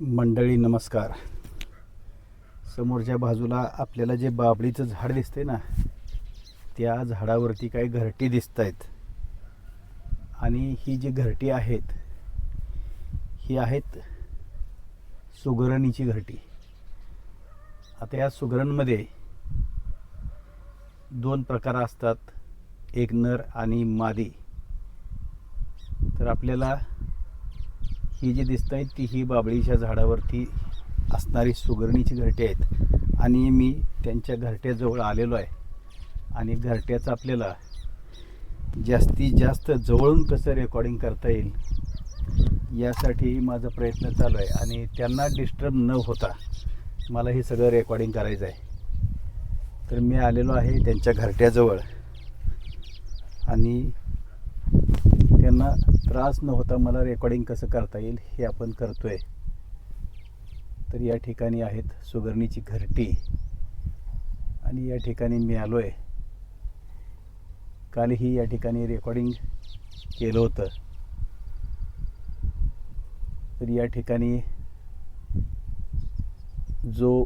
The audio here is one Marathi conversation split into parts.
मंडळी नमस्कार. समोरच्या बाजूला आपल्याला जे बाबळीचं झाड दिसतंय ना त्या झाडावरती काही घरटी दिसत आहेत आणि ही जी घरटी आहेत ही आहेत सुगरणीची घरटी. आता या सुगरणमध्ये दोन प्रकार असतात एक नर आणि मादी. तर आपल्याला ही जी दिसत आहेत ती ही बाबळीच्या झाडावरती असणारी सुगरणीची घरटे आहेत. आणि मी त्यांच्या घरट्याजवळ आलेलो आहे. आणि घरट्याचं आपल्याला जास्तीत जास्त जवळून कसं रेकॉर्डिंग करता येईल यासाठी माझा प्रयत्न चालू आहे. आणि त्यांना डिस्टर्ब न होता मला हे सगळं रेकॉर्डिंग करायचं आहे. तर मी आलेलो आहे त्यांच्या घरट्याजवळ. आणि त्यांना त्रास न होता मला रेकॉर्डिंग कसं करता येईल हे आपण करतोय. तर या ठिकाणी आहेत सुगरणीची घरटी. आणि या ठिकाणी मी आलो आहे कालही या ठिकाणी रेकॉर्डिंग केलं होतं. तर या ठिकाणी जो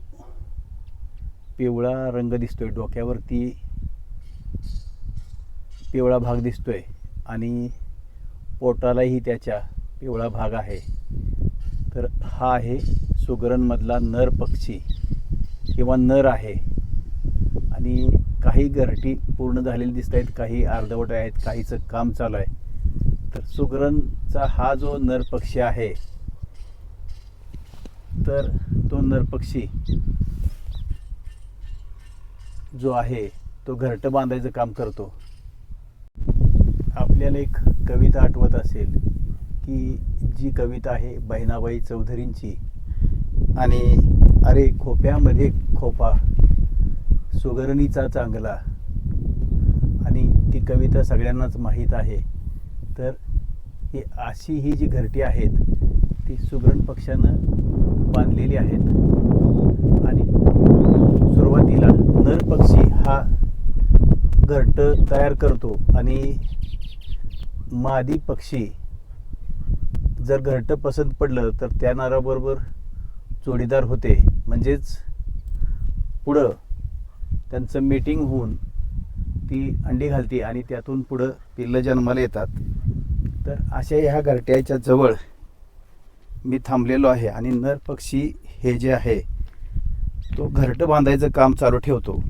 पिवळा रंग दिसतोय डोक्यावरती पिवळा भाग दिसतोय आणि पोटालाही त्याच्या पिवळा भाग आहे. तर हा आहे सुगरणमधला नर पक्षी किंवा नर आहे. आणि काही घरटी पूर्ण झालेली दिसत आहेत काही अर्धवट आहेत काहीचं काम चालू आहे. तर सुगरणचा हा जो नर पक्षी आहे तर तो नरपक्षी जो आहे तो घरटं बांधायचं काम करतो. आपल्याला एक कविता आठवत असेल की जी कविता आहे बहिणाबाई चौधरींची. आणि अरे खोप्यामध्ये खोपा सुगरणीचा चांगला. आणि ती कविता सगळ्यांनाच माहीत आहे. तर ही अशी ही जी घरटी आहेत ती सुगरण पक्षानं बांधलेली आहेत. आणि सुरुवातीला नर पक्षी हा घरट तयार करतो. आणि मादी पक्षी. जर घरटं पसंत पडलं तर त्या नाराबरोबर जोडीदार होते. म्हणजेच पुढं त्यांचं मीटिंग होऊन ती अंडी घालते आणि त्यातून पुढं पिल्लं जन्माला येतात. तर अशा ह्या घरट्याच्या जवळ मी थांबलेलो आहे आणि नर पक्षी हे जे आहे तो घरटं बांधायचं काम चालू ठेवतो.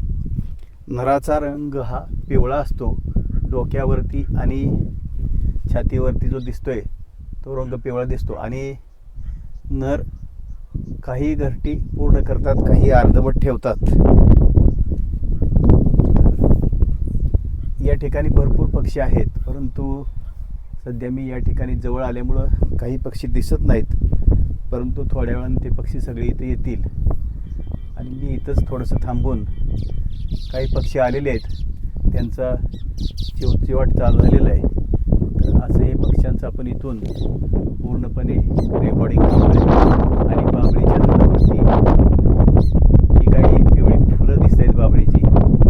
नराचा रंग हा पिवळा असतो डोक्यावरती आणि छातीवरती जो दिसतोय तो रंग पिवळा दिसतो. आणि नर काही घरटी पूर्ण करतात काही अर्धवट ठेवतात. या ठिकाणी भरपूर पक्षी आहेत परंतु सध्या मी या ठिकाणी जवळ आल्यामुळं काही पक्षी दिसत नाहीत. परंतु थोड्या वेळानं ते पक्षी सगळे इथे येतील. आणि मी इथंच थोडंसं थांबून काही पक्षी आलेले आहेत. त्यांचा चिवचिवाट चालू झालेला आहे. असं हे पक्ष्यांचं आपण इथून पूर्णपणे रेकॉर्डिंग करतो आहे आणि बाबळीच्या झाडावरती ही काही पिवळी फुलं दिसत आहेत बाबळीची.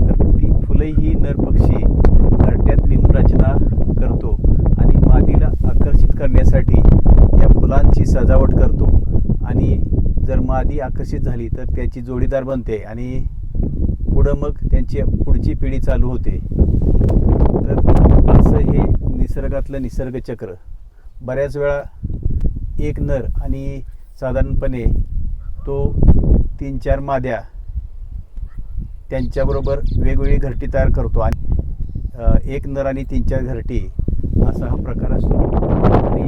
तर ती फुलंही नर पक्षी घरट्यात लिंब रचना करतो आणि मादीला आकर्षित करण्यासाठी या फुलांची सजावट करतो. आणि जर मादी आकर्षित झाली तर त्याची जोडीदार बनते आणि पुढं मग त्यांची पुढची पिढी चालू होते. तर असं हे निसर्गातलं निसर्गचक्र. बऱ्याच वेळा एक नर आणि साधारणपणे तो तीन चार माद्या त्यांच्याबरोबर वेगवेगळी घरटी तयार करतो आणि एक नर आणि तीन चार घरटी असा हा प्रकार असतो. आणि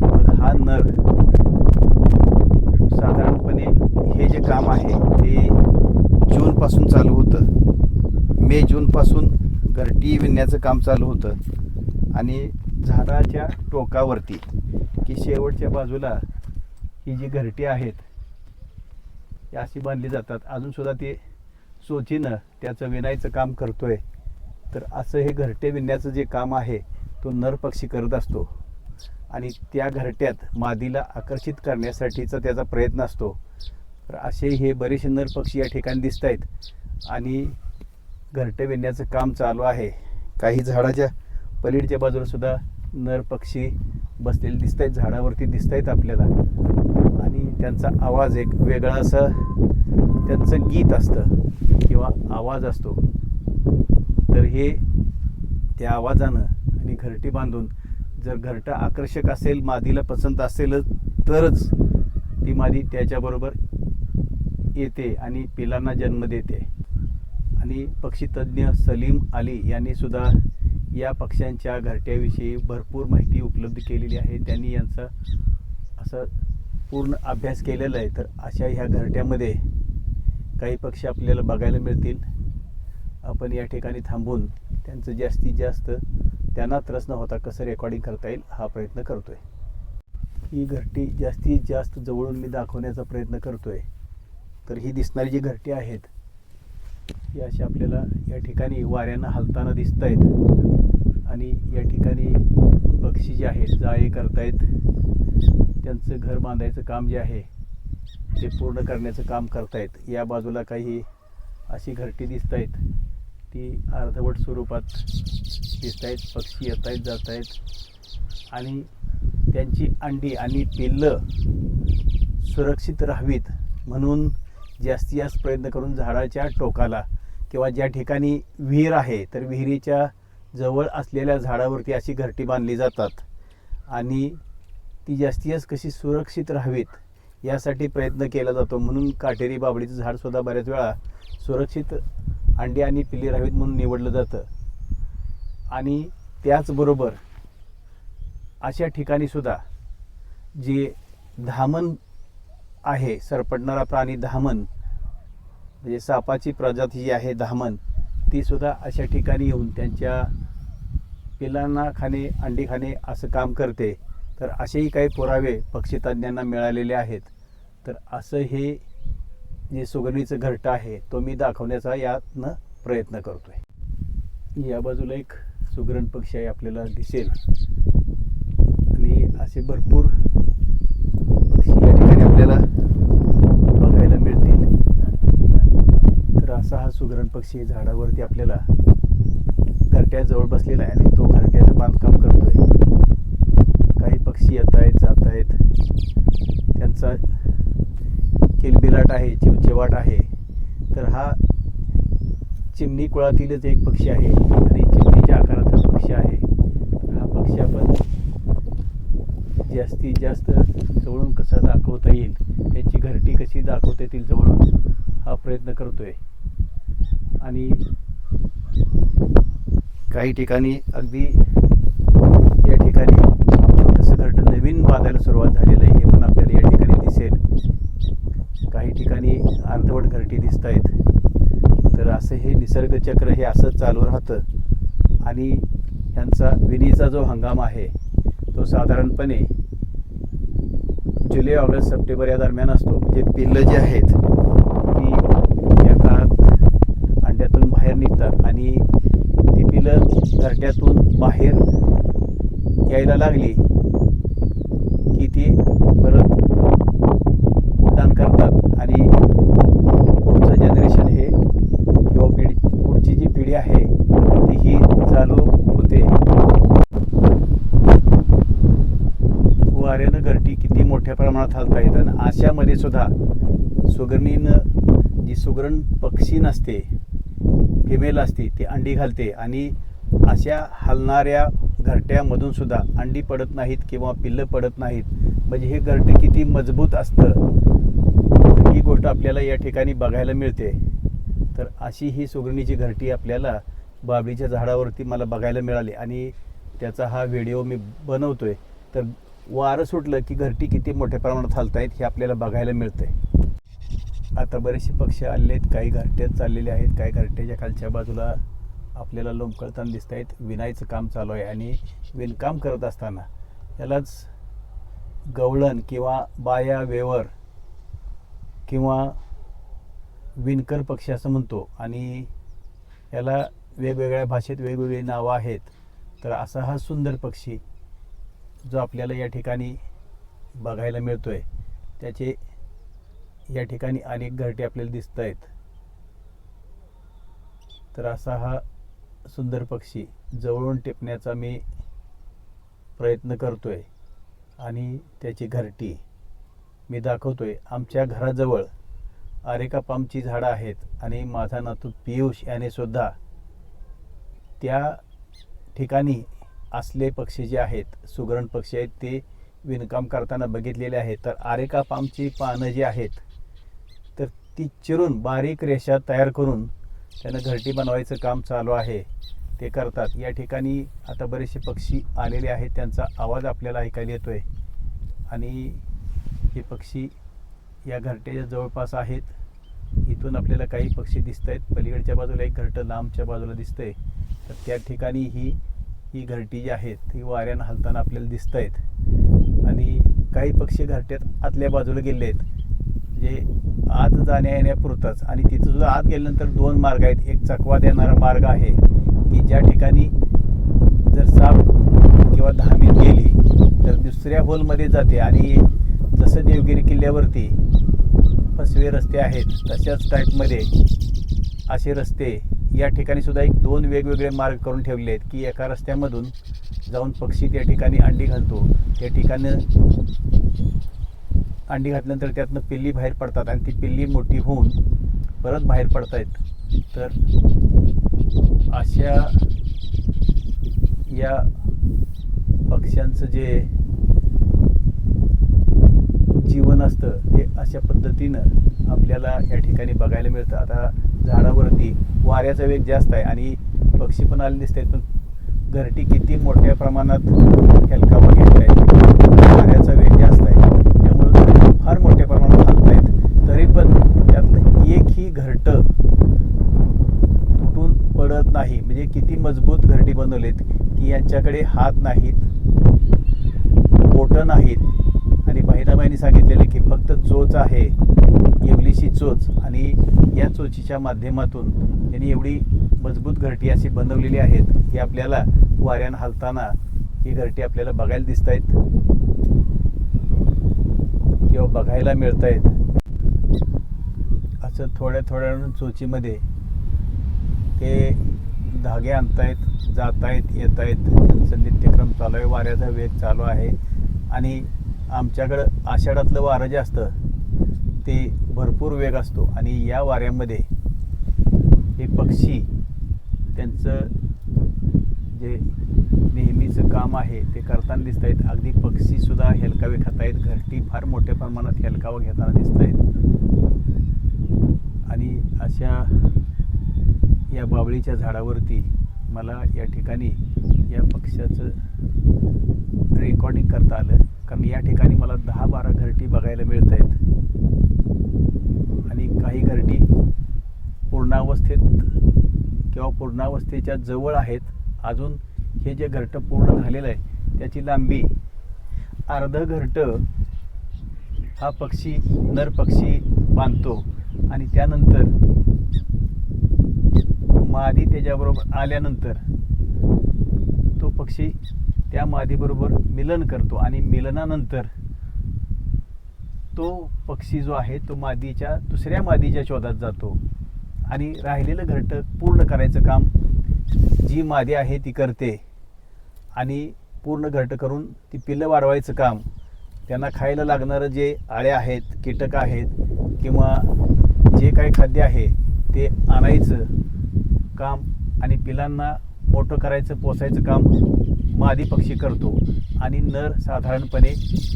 मग हा नर साधारणपणे हे जे काम आहे ते जूनपासून चालू होतं. मे जूनपासून घरटी विणण्याचं काम चालू होतं. आणि झाडाच्या टोकावरती की शेवटच्या बाजूला ही जी घरटी आहेत ही अशी बांधली जातात. अजूनसुद्धा ते सोचीनं त्याचं विणायचं काम करतोय. तर असं हे घरटे विणण्याचं जे काम आहे तो नर पक्षी करत असतो. आणि त्या घरट्यात मादीला आकर्षित करण्यासाठीचा त्याचा प्रयत्न असतो. तर असे हे बरेचसे नर पक्षी या ठिकाणी दिसत आहेत आणि घरटे विणण्याचं काम चालू आहे. काही झाडाच्या पलीडच्या बाजूला सुद्धा नर पक्षी बसलेले दिसत आहेत झाडावरती दिसत आहेत आपल्याला. आणि त्यांचा आवाज एक वेगळा असं त्यांचं गीत असतं किंवा आवाज असतो. तर हे त्या आवाजानं आणि घरटी बांधून जर घरटं आकर्षक असेल मादीला पसंत असेल तरच ती मादी त्याच्याबरोबर येते आणि पिलांना जन्म देते. आणि पक्षीतज्ञ सलीम अली यांनी सुद्धा या पक्ष्यांच्या घरट्याविषयी भरपूर माहिती उपलब्ध केलेली आहे. त्यांनी यांचा असं पूर्ण अभ्यास केलेला आहे. तर अशा ह्या घरट्यामध्ये काही पक्षी आपल्याला बघायला मिळतील. आपण या ठिकाणी थांबून त्यांचं जास्तीत जास्त त्यांना त्रास न होता कसं रेकॉर्डिंग करता येईल हा प्रयत्न करतोय. ही घरटी जास्तीत जास्त जवळून मी दाखवण्याचा प्रयत्न करतोय. तर ही दिसणारी जी घरटी आहेत ही अशी आपल्याला या ठिकाणी वाऱ्यांना हलताना दिसत आहेत आणि या ठिकाणी पक्षी जे आहेत जाळे करतायत. त्यांचं घर बांधायचं काम जे आहे ते पूर्ण करण्याचं काम करतायत. या बाजूला काही अशी घरटी दिसत आहेत ती अर्धवट स्वरूपात दिसत आहेत पक्षी येत आहेत जात आहेत आणि त्यांची अंडी आणि पिल्लं सुरक्षित राहावीत म्हणून जास्तीत जास्त प्रयत्न करून झाडाच्या टोकाला किंवा ज्या ठिकाणी विहीर आहे तर विहिरीच्या जवळ असलेल्या झाडावरती अशी घरटी बांधली जातात. आणि ती जास्तीत जास्त कशी सुरक्षित राहावीत यासाठी प्रयत्न केला जातो. म्हणून काटेरी बाबडीचं झाडसुद्धा बऱ्याच वेळा सुरक्षित अंडी आणि पिल्ली राहावीत म्हणून निवडलं जातं. आणि त्याचबरोबर अशा ठिकाणी सुद्धा जे धामण आहे सरपटणारा प्राणी धामण म्हणजे सापाची प्रजाती जी आहे धामण तीसुद्धा अशा ठिकाणी येऊन त्यांच्या पिलांना खाणे अंडी खाणे असं काम करते. तर असेही काही पुरावे पक्षीतज्ञांना मिळालेले आहेत. तर असं हे जे सुगरणीचं घरटं आहे तो मी दाखवण्याचा यातनं प्रयत्न करतो आहे या बाजूला एक सुगरण पक्षी आहे आपल्याला दिसेल. आणि असे भरपूर पक्षी या ठिकाणी आपल्याला बघायला मिळतील तर असा हा सुगरण पक्षी झाडावरती आपल्याला घरट्याजवळ बसलेला आहे आणि तो घरट्याचं बांधकाम करतोय. काही पक्षी येत आहेत जात आहेत. त्यांचा किलबिलाट आहे चिवचिवाट आहे. तर हा चिमणी कुळातीलच एक पक्षी आहे आणि चिमणीच्या आकाराचा पक्षी आहे. हा पक्षी आपण जास्तीत जास्त जवळून कसा दाखवता येईल त्याची घरटी कशी दाखवता येतील जवळून हा प्रयत्न करतोय. आणि काही ठिकाणी अगदी या ठिकाणी छोटंसं घरटं नवीन बांधायला सुरुवात झालेलं आहे हे पण आपल्याला या ठिकाणी दिसेल. काही ठिकाणी अर्धवट घरटी दिसत आहेत तर असं हे निसर्गचक्र हे असं चालू राहतं. आणि ह्यांचा विणीचा जो हंगाम आहे तो साधारणपणे जुलै ऑगस्ट सप्टेंबर या दरम्यान असतो. जे पिल्लं जे आहेत ती या काळात अंड्यातून बाहेर निघतात आणि ती पिल्लं घरट्यातून बाहेर यायला लागली की ती परत उड्डाण करतात. आणि पुढचं जनरेशन हे किंवा पिढी पुढची जी पिढी आहे ती ही चालू होते. वाऱ्यानं घरटी किती मोठ्या प्रमाणात हलता येतात आणि आशामध्ये सुद्धा सुगरणीनं जी सुगरण पक्षी नसते फिमेल असते ती अंडी घालते. आणि अशा हलणाऱ्या घरट्यामधून सुद्धा अंडी पडत नाहीत किंवा पिल्लं पडत नाहीत. म्हणजे हे घरटे किती मजबूत असतं. ही गोष्ट आपल्याला या ठिकाणी बघायला मिळते. तर अशी ही सुगरणीची घरटी आपल्याला बाबळीच्या झाडावरती मला बघायला मिळाली आणि त्याचा हा व्हिडिओ मी बनवतो आहे तर वारं सुटलं की घरटी किती मोठ्या प्रमाणात हलतायत हे आपल्याला बघायला मिळतंय. आता बरेचसे पक्षी आले आहेत. काही घरट्यात चाललेले आहेत. काही घरट्याच्या खालच्या बाजूला आपल्याला लोंबकळताना दिसत आहेत विणायचं काम चालू आहे आणि विणकाम करत असताना यालाच गवळण किंवा बाया वेवर किंवा विणकर पक्षी असं म्हणतो. आणि याला वेगवेगळ्या भाषेत वेगवेगळी नावं आहेत. तर असा हा सुंदर पक्षी जो आपल्याला या ठिकाणी बघायला मिळतो आहे त्याचे या ठिकाणी अनेक घरटे आपल्याला दिसत आहेत तर असा हा सुंदर पक्षी जवळून टिपण्याचा मी प्रयत्न करतो आहे आणि त्याची घरटी मी दाखवतो आहे आमच्या घराजवळ आरेका पामची झाडं आहेत आणि माझा नातू पियुष याने सुद्धा त्या ठिकाणी असले पक्षी जे आहेत सुगरण पक्षी आहेत ते विणकाम करताना बघितलेले आहेत. तर आरेका पामची पानं जी आहेत तर ती चिरून बारीक रेषा तयार करून त्यानं घरटी बनवायचं काम चालू आहे. ते करतात. या ठिकाणी आता बरेचसे पक्षी आलेले आहेत. त्यांचा आवाज आपल्याला ऐकायला येतो आहे आणि हे पक्षी या घरट्याच्या जवळपास आहेत. इथून आपल्याला काही पक्षी दिसत आहेत पलीकडच्या बाजूला एक घरटं लांबच्या बाजूला दिसतंय. तर त्या ठिकाणी ही ही घरटी जी आहेत ती वाऱ्यानं हलताना आपल्याला दिसत आहेत आणि काही पक्षी घरट्यात आतल्या बाजूला गेले आहेत. जे आत जाण्या येण्यापुरताच आणि तिथं सुद्धा आत गेल्यानंतर दोन मार्ग आहेत. एक चकवा देणारा मार्ग आहे की ज्या ठिकाणी जर साप किंवा धामीत गेली तर दुसऱ्या होलमध्ये जाते. आणि जसं देवगिरी किल्ल्यावरती फसवे रस्ते आहेत तशाच टाईपमध्ये असे रस्ते या ठिकाणी सुद्धा एक दोन वेगवेगळे मार्ग करून ठेवले आहेत की एका रस्त्यामधून जाऊन पक्षी त्या ठिकाणी अंडी घालतो. त्या ठिकाणी अंडी घातल्यानंतर त्यातनं पिल्ली बाहेर पडतात आणि ती पिल्ली मोठी होऊन परत बाहेर पडतायत. तर अशा या पक्ष्यांचं जे जीवन असतं ते अशा पद्धतीनं आपल्याला या ठिकाणी बघायला मिळतं. आता झाडावरती वाऱ्याचा वेग जास्त आहे आणि पक्षी पण आले दिसत आहेत पण घरटी किती मोठ्या प्रमाणात हेलकावा घेत आहेत वाऱ्याचा वेग जास्त आहे त्यामुळे घरटी फार मोठ्या प्रमाणात हलत आहेत तरी पण त्यातलं एकही घरटं तुटून पडत नाही म्हणजे किती मजबूत घरटी बनवलेत की यांच्याकडे हात नाहीत बोटं नाहीत आणि बहिणाबाईंनी सांगितलेले की फक्त चोच आहे येवलीशी चोच आणि या चोचीच्या माध्यमातून त्यांनी एवढी मजबूत घरटी अशी बनवलेली आहेत की आपल्याला वाऱ्यानं हलताना ही घरटी आपल्याला बघायला दिसत आहेत किंवा बघायला मिळत आहेत असं थोड्या थोड्या चोचीमध्ये ते धागे आणतायत. जात आहेत येत आहेत त्यांचं नित्यक्रम चालू आहे वाऱ्याचा वेग चालू आहे. आणि आमच्याकडं आषाढातलं वारं जे असतं ते भरपूर वेग असतो. आणि या वाऱ्यामध्ये हे पक्षी त्यांचं जे नेहमीचं काम आहे ते करताना दिसत आहेत अगदी पक्षीसुद्धा हेलकावे खात आहेत घरटी फार मोठ्या प्रमाणात हेलकावं घेताना दिसत आहेत आणि अशा या बावळीच्या झाडावरती मला या ठिकाणी या पक्ष्याचं रेकॉर्डिंग करता आलं. कारण या ठिकाणी मला दहा बारा घरटी बघायला मिळत आहेत. आणि काही घरटी पूर्णावस्थेत किंवा पूर्णावस्थेच्या जवळ आहेत. अजून हे जे घरटं पूर्ण झालेलं आहे त्याची लांबी अर्ध घरटं हा पक्षी नर पक्षी बांधतो. आणि त्यानंतर मादी त्याच्याबरोबर आल्यानंतर तो पक्षी त्या मादीबरोबर मिलन करतो आणि मिलनानंतर तो पक्षी जो आहे तो मादीच्या दुसऱ्या मादीच्या शोधात जातो आणि राहिलेलं घरटं पूर्ण करायचं काम जी मादी आहे ती करते आणि पूर्ण घरटं करून ती पिल्लं वाढवायचं काम त्यांना खायला लागणारं जे आळ्या आहेत कीटक आहेत किंवा जे काही खाद्य आहे ते आणायचं काम आणि पिलांना मोठं करायचं पोसायचं काम मादी पक्षी करतो. आणि नर साधारणपणे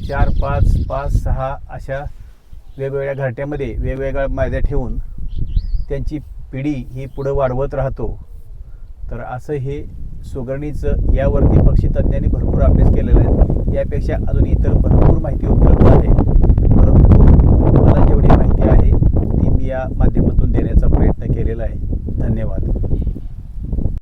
चार पाच पाच सहा अशा वेगवेगळ्या घरट्यामध्ये वेगवेगळ्या मायद्या ठेवून त्यांची पिढी ही पुढं वाढवत राहतो. तर असं हे सुगरणीचं यावरती पक्षी तज्ज्ञांनी भरपूर अभ्यास केलेला आहे. यापेक्षा अजून इतर भरपूर माहिती उपलब्ध आहे. परंतु मला जेवढी माहिती आहे ती मी या माध्यमातून देण्याचा प्रयत्न केलेला आहे. ધન્યવાદ.